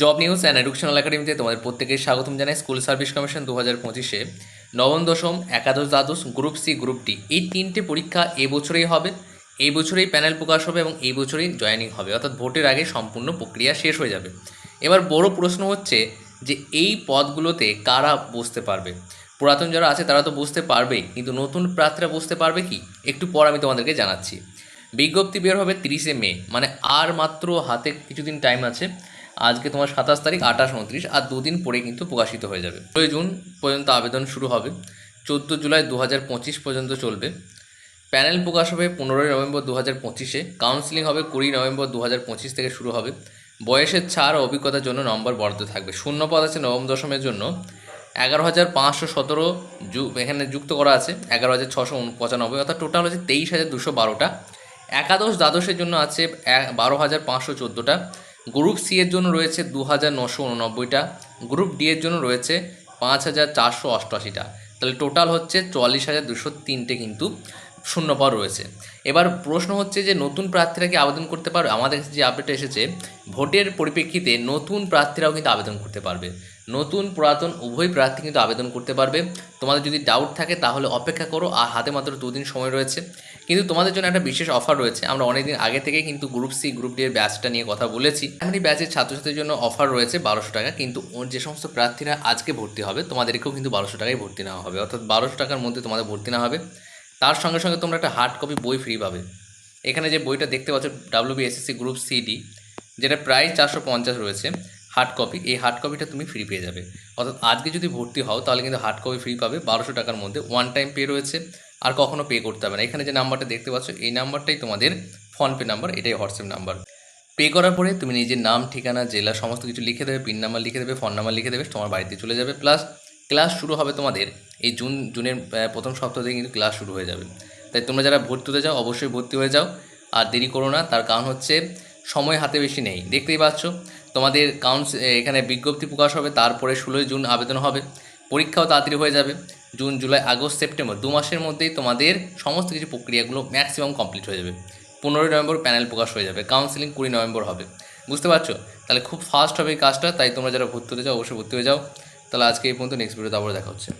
Job news and educational একাডেমিতে তোমাদের প্রত্যেকের স্বাগতম জানাই স্কুল সার্ভিস কমিশন দু হাজার পঁচিশে। নবম দশম, একাদশ দ্বাদশ, গ্রুপ সি, গ্রুপ ডি। এই তিনটে পরীক্ষা এই বছরেই হবে এই বছরেই প্যানেল প্রকাশ হবে এবং এই বছরেই জয়েনিং হবে। অর্থাৎ ভোটের আগে সম্পূর্ণ প্রক্রিয়া শেষ হয়ে যাবে। এবার বড় প্রশ্ন হচ্ছে যে এই পদগুলোতে কারা বসতে পারবে? পুরাতন যারা আছে তারা তো বুঝতে পারবেই, কিন্তু নতুন প্রার্থীরা বুঝতে পারবে কি? একটু পর আমি তোমাদেরকে জানাচ্ছি। বিজ্ঞপ্তি বের হবে তিরিশে মে মানে আর মাত্র হাতে কিছুদিন টাইম আছে। আজকে তোমার সাতাশ তারিখ, আঠাশ, উনত্রিশ, আর দুদিন পরে কিন্তু প্রকাশিত হয়ে যাবে। ষোলোই জুন পর্যন্ত আবেদন শুরু হবে, চোদ্দ জুলাই দু হাজার পঁচিশ পর্যন্ত চলবে। প্যানেল প্রকাশ হবে পনেরোই নভেম্বর দু হাজার পঁচিশে, কাউন্সিলিং হবে কুড়ি নভেম্বর দু হাজার পঁচিশ থেকে শুরু হবে। বয়সের ছাড় অভিজ্ঞতার জন্য নম্বর বরাদ্দ থাকবে। শূন্য পদ আছে নবম দশমের জন্য। এগারো হাজার পাঁচশো সতেরো এখানে যুক্ত করা আছে, এগারো হাজার ছশো পঁচানব্বই অর্থাৎ টোটাল হচ্ছে তেইশ হাজার দুশো বারোটা। একাদশ দ্বাদশের জন্য আছে বারো হাজার পাঁচশো চোদ্দোটা। গ্রুপ সি এর জন্য রয়েছে দু হাজার নশো উননব্বইটা, গ্রুপ ডি এর জন্য রয়েছে পাঁচ হাজার চারশো অষ্টআশিটা। তাহলে টোটাল হচ্ছে চুয়াল্লিশ হাজার দুশো তিনটে কিন্তু শূন্য পদ রয়েছে। এবার প্রশ্ন হচ্ছে যে নতুন প্রার্থীরা কি আবেদন করতে পারবে? আমাদের কাছে যে আপডেট এসেছে ভোটের পরিপ্রেক্ষিতে নতুন প্রার্থীরাও কিন্তু আবেদন করতে পারবে। নতুন, পুরাতন, উভয় প্রার্থী কিন্তু আবেদন করতে পারবে। তোমাদের যদি ডাউট থাকে তাহলে অপেক্ষা করো, আর হাতে মাত্র দুদিন সময় রয়েছে। কিন্তু তোমাদের জন্য একটা বিশেষ অফার রয়েছে। আমরা অনেকদিন আগে থেকে কিন্তু গ্রুপ সি গ্রুপ ডি এর ব্যাচটা নিয়ে কথা বলেছি। এমনি ব্যাচের ছাত্রছাত্রীর জন্য অফার রয়েছে বারোশো টাকা। কিন্তু যে সমস্ত প্রার্থীরা আজকে ভর্তি হবে, তোমাদেরকেও কিন্তু বারোশো টাকায় ভর্তি নেওয়া হবে। অর্থাৎ বারোশো টাকার মধ্যে তোমাদের ভর্তি নেওয়া হবে। তার সঙ্গে সঙ্গে তোমরা একটা হার্ড কপি বই ফ্রি পাবে। এখানে যে বইটা দেখতে পাচ্ছ ডাব্লিউ বিএসএসসি গ্রুপ সিডি যেটা প্রায় চারশো পঞ্চাশ রয়েছে হার্ড কপি এই হার্ড কপিটা তুমি ফ্রি পেয়ে যাবে। অর্থাৎ আজকে যদি ভর্তি হও, তাহলে কিন্তু হার্ড কপি ফ্রি পাবে। বারোশো টাকার মধ্যে ওয়ান টাইম পে রয়েছে, আর কখনো পে করতে হবে না। এখানে যে নাম্বারটা দেখতে পাচ্ছ, এই নাম্বারটাই তোমাদের ফোনপে নাম্বার এটাই হোয়াটসঅ্যাপ নাম্বার পে করার পরে তুমি নিজের নাম, ঠিকানা, জেলা, সমস্ত কিছু লিখে দেবে পিন নাম্বার লিখে দেবে ফোন নাম্বার লিখে দেবে, তোমার বাড়িতে চলে যাবে। প্লাস ক্লাস শুরু হবে তোমাদের এই জুন জুনের প্রথম সপ্তাহ থেকে কিন্তু ক্লাস শুরু হয়ে যাবে। তাই তোমরা যারা ভর্তি হতে যাও অবশ্যই ভর্তি হয়ে যাও। আর দেরি করো না, তার কারণ হচ্ছে সময় হাতে বেশি নেই। দেখতেই পাচ্ছ, তোমাদের কাউন্স এখানে বিজ্ঞপ্তি প্রকাশ হবে, তারপরে ষোলোই জুন আবেদন হবে। পরীক্ষাও তাড়াতাড়ি হয়ে যাবে। জুন, জুলাই, আগস্ট, সেপ্টেম্বর, দু মাসের মধ্যেই তোমাদের সমস্ত কিছু প্রক্রিয়াগুলো ম্যাক্সিমাম কমপ্লিট হয়ে যাবে। পনেরোই নভেম্বর প্যানেল প্রকাশ হয়ে যাবে। কাউন্সিলিং কুড়ি নভেম্বর হবে। বুঝতে পারছ? তাহলে খুব ফাস্ট হবে এই কাজটা, তাই তোমরা যারা ভর্তি হতে যাও অবশ্যই ভর্তি হয়ে যাও। তাহলে আজকে এই পর্যন্ত নেক্সট ভিডিওতে আবার দেখা হচ্ছে।